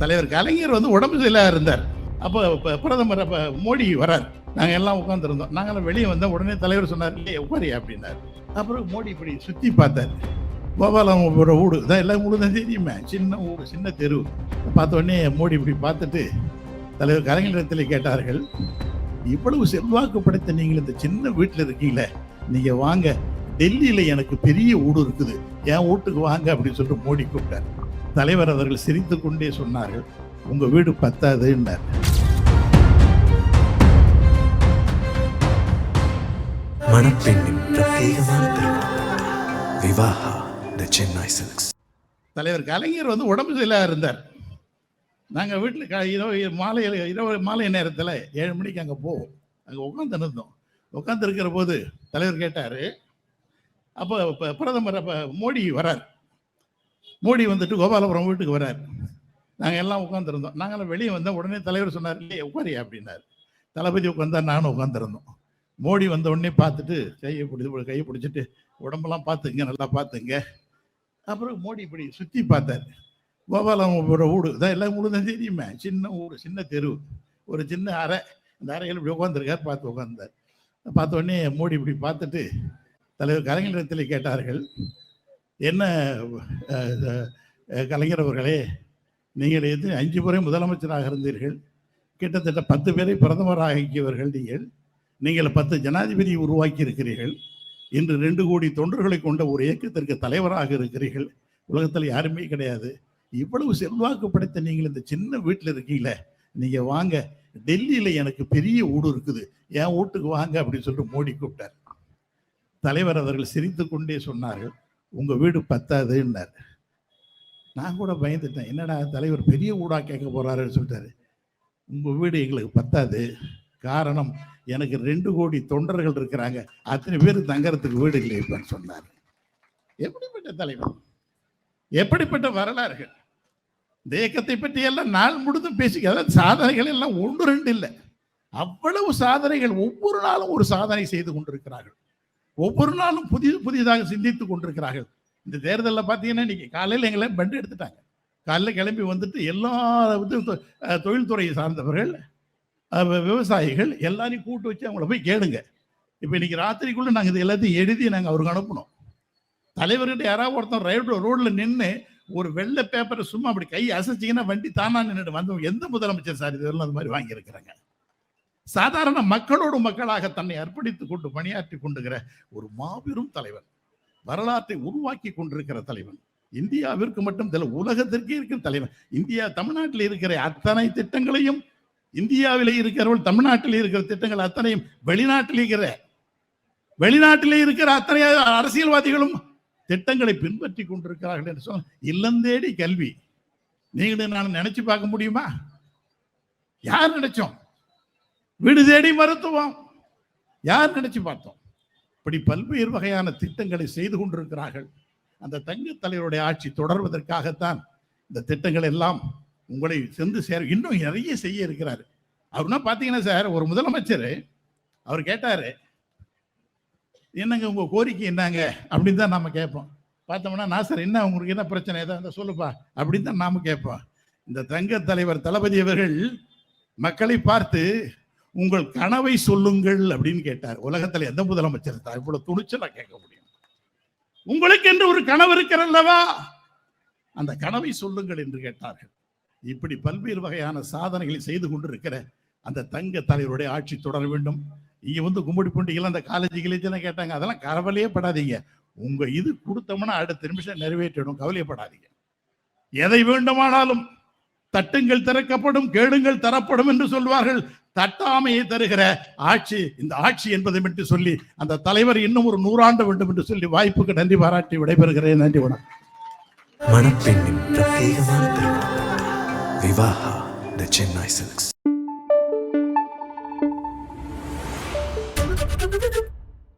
தலைவர் கலைஞர் வந்து உடம்பு சரியில்லாத இருந்தார். அப்போ பிரதமர் அப்போ மோடி வரார். நாங்கள் எல்லாம் உட்காந்துருந்தோம் நாங்களாம் வெளியே வந்தோம் உடனே தலைவர் சொன்னார் இல்லையே உட்காரியா அப்படின்னார்? அப்புறம் மோடி இப்படி சுற்றி பார்த்தார். கோபாலம் ஒரு வீடு இதான் எல்லாம் வீடு தான் தெரியுமே. சின்ன ஊடு சின்ன தெரு. பார்த்த உடனே மோடி இப்படி பார்த்துட்டு தலைவர் கலைஞரிடத்தில் கேட்டார்கள் இவ்வளவு செல்வாக்கு படைத்த நீங்கள் இந்த சின்ன வீட்டில் இருக்கீங்களே நீங்கள் வாங்க. டெல்லியில் எனக்கு பெரிய ஊடு இருக்குது. என் வீட்டுக்கு வாங்க அப்படின்னு சொல்லிட்டு மோடி கூப்பிட்டார். தலைவர் அவர்கள் சிரித்து கொண்டே சொன்னார்கள் உங்க வீடு பத்தாதுன்னார். மணப்பெண்ணின் பிரத்யேகமான விவாஹா த சென்னை சில்க்ஸ். தலைவர் கலைஞர் வந்து உடம்பு சரியில்லாத இருந்தார். நாங்கள் வீட்டில் க இரவு மாலை இரவு மாலை நேரத்தில் ஏழு மணிக்கு அங்கே போவோம். அங்கே உட்காந்து இருந்தோம். உட்காந்து இருக்கிற போது தலைவர் கேட்டார். அப்போ பிரதமர் அப்போ மோடி வரார். மோடி வந்துட்டு கோபாலபுரம் வீட்டுக்கு வரார். நாங்கள் எல்லாம் உட்காந்துருந்தோம் நாங்களாம் வெளியே வந்தால் உடனே தலைவர் சொன்னார் இல்லையே உட்காரியா? அப்படின்னார். தளபதி உட்காந்தா நானும் உட்காந்துருந்தோம் மோடி வந்த உடனே பார்த்துட்டு கையை பிடிச்சி கையை பிடிச்சிட்டு உடம்பெல்லாம் பார்த்துங்க நல்லா பார்த்துங்க. அப்புறம் மோடி இப்படி சுற்றி பார்த்தார். கோபாலம் ஒரு வீடு இதான் எல்லாம் முழுதான் தெரியுமே. சின்ன ஊர் சின்ன தெரு. ஒரு சின்ன அறை. அந்த அறையில் இப்படி உட்காந்துருக்கார் பார்த்து உட்காந்தார் பார்த்த உடனே மோடி இப்படி பார்த்துட்டு தலைவர் கலைஞரிடத்தில் கேட்டார்கள் என்ன கலைஞர் அவர்களே நீங்கள் எது அஞ்சு முறை முதலமைச்சராக இருந்தீர்கள். கிட்டத்தட்ட பத்து பேரை பிரதமராக ஆக்கியவர்கள் நீங்கள். நீங்கள் பத்து ஜனாதிபதியை உருவாக்கி இருக்கிறீர்கள் இன்று ரெண்டு கோடி தொண்டர்களை கொண்ட ஒரு இயக்கத்திற்கு தலைவராக இருக்கிறீர்கள். உலகத்தில் யாருமே கிடையாது. இவ்வளவு செல்வாக்கு படைத்த நீங்கள் இந்த சின்ன வீட்டில் இருக்கீங்களே நீங்கள் வாங்க. டெல்லியில் எனக்கு பெரிய ஊடு இருக்குது. என் வீட்டுக்கு வாங்க அப்படின்னு சொல்லிட்டு மோடி கூப்பிட்டார். தலைவர் அவர்கள் சிரித்து கொண்டே சொன்னார்கள். உங்கள் வீடு பத்தாதுன்னார். நான் கூட பயந்துட்டேன். என்னடா தலைவர் பெரிய ஊடாக கேட்க போகிறாருன்னு சொல்லிட்டாரு. உங்கள் வீடு எங்களுக்கு பத்தாது. காரணம் எனக்கு ரெண்டு கோடி தொண்டர்கள் இருக்கிறாங்க. அத்தனை பேர் தங்கறதுக்கு வீடு இல்லை இப்பன்னு சொன்னார். எப்படிப்பட்ட தலைவர்? எப்படிப்பட்ட வரலாறுகள்? இந்த இயக்கத்தை பற்றி எல்லாம் நாள் முழுதும் பேசி அதாவது சாதனைகள் எல்லாம் ஒன்று ரெண்டு இல்லை. அவ்வளவு சாதனைகள் ஒவ்வொரு நாளும் ஒரு சாதனை செய்து கொண்டிருக்கிறார்கள். ஒவ்வொரு நாளும் புதிய புதியதாக சிந்தித்துக் கொண்டிருக்கிறார்கள். இந்த தேர்தலில் பார்த்தீங்கன்னா இன்னைக்கு காலையில் எங்களை பண்டு எடுத்துட்டாங்க. காலையில் கிளம்பி வந்துட்டு எல்லா இது தொ- தொழில்துறையை சார்ந்தவர்கள் விவசாயிகள் எல்லாரையும் கூட்டு வச்சு அவங்கள போய் கேளுங்க. இப்போ இன்னைக்கு ராத்திரிக்குள்ளே நாங்கள் இது எல்லாத்தையும் எழுதி நாங்கள் அவருக்கு அனுப்பணும். தலைவர்கிட்ட யாராவது ஒருத்தன் ரைடு ரோடில் நின்று ஒரு வெள்ளை பேப்பரை சும்மா அப்படி கை அசைச்சிங்கன்னா வண்டி தானா நின்றுட்டு வந்தவங்க எந்த முதலமைச்சர் சார் இதெல்லாம் அது மாதிரி வாங்கியிருக்கிறாங்க? சாதாரண மக்களோடு மக்களாக தன்னை அர்ப்பணித்துக் கொண்டு பணியாற்றி கொண்டுகிற ஒரு மாபெரும் தலைவன் வரலாற்றை உருவாக்கி கொண்டிருக்கிற தலைவன் இந்தியாவிற்கு மட்டும் தெரியல உலகத்திற்கே இருக்கிற தலைவன். இந்தியா தமிழ்நாட்டில் இருக்கிற அத்தனை திட்டங்களையும் இந்தியாவில் இருக்கிறவள் தமிழ்நாட்டில் இருக்கிற திட்டங்கள் அத்தனையும் வெளிநாட்டில் இருக்கிற வெளிநாட்டிலே இருக்கிற அத்தனை அரசியல்வாதிகளும் திட்டங்களை பின்பற்றி கொண்டிருக்கிறார்கள் என்று சொன்ன இல்லந்தேடி கல்வி. நீங்களும் நான் நினைச்சு பார்க்க முடியுமா? யார் நினைச்சோம்? வீடு தேடி மருத்துவம். யார் நினைச்சு பார்த்தோம்? இப்படி பல்வேறு வகையான திட்டங்களை செய்து கொண்டிருக்கிறார்கள். அந்த தங்க தலைவருடைய ஆட்சி தொடர்வதற்காகத்தான் இந்த திட்டங்கள் எல்லாம் உங்களை சென்று சேர இன்னும் நிறைய செய்ய இருக்கிறார். அவர்னா பார்த்தீங்கன்னா சார் ஒரு முதலமைச்சர். அவர் கேட்டார் என்னங்க உங்கள் கோரிக்கை என்னங்க? அப்படின்னு தான் நாம் கேட்போம். பார்த்தோம்னா நாசர் என்ன உங்களுக்கு என்ன பிரச்சனை? ஏதாவது இருந்தால் சொல்லுப்பா. அப்படின்னு தான் நாம் கேட்போம். இந்த தங்க தலைவர் தளபதி அவர்கள் மக்களை பார்த்து உங்கள் கனவை சொல்லுங்கள் அப்படின்னு கேட்டார். உலகத்துல எந்த முதலமைச்சர் தான் இவ்வளவு துணிச்சலா கேட்க முடியும்? உங்களுக்கு என்று ஒரு கனவு இருக்கிறல்லவா அந்த கனவை சொல்லுங்கள் என்று கேட்டார்கள். இப்படி பல்வேறு வகையான சாதனைகளை செய்து கொண்டிருக்கிற அந்த தங்க தலைவருடைய ஆட்சி தொடர வேண்டும். இங்கே வந்து கும்படி பூண்டிகள் அந்த காலேஜ் கிலேஜெல்லாம் கேட்டாங்க. அதெல்லாம் கவலையே படாதீங்க. உங்க இது கொடுத்தோம்னா அடுத்த நிமிஷம் நிறைவேற்றிடும். கவலையப்படாதீங்க. எதை வேண்டுமானாலும் தட்டுங்கள் திறக்கப்படும் கேடுங்கள் தரப்படும் என்று சொல்வார்கள். தட்டாமையை தருகிற ஆட்சி இந்த ஆட்சி என்பதை மட்டும் சொல்லி அந்த தலைவர் இன்னும் ஒரு நூறாண்டு வேண்டும் என்று சொல்லி வாய்ப்புக்கு நன்றி பாராட்டி விடைபெறுகிறேன். நன்றி வணக்கம். மணப்பெண்ணின் பிரத்யேகமான திருமணம். Vivaha the Chennai silks.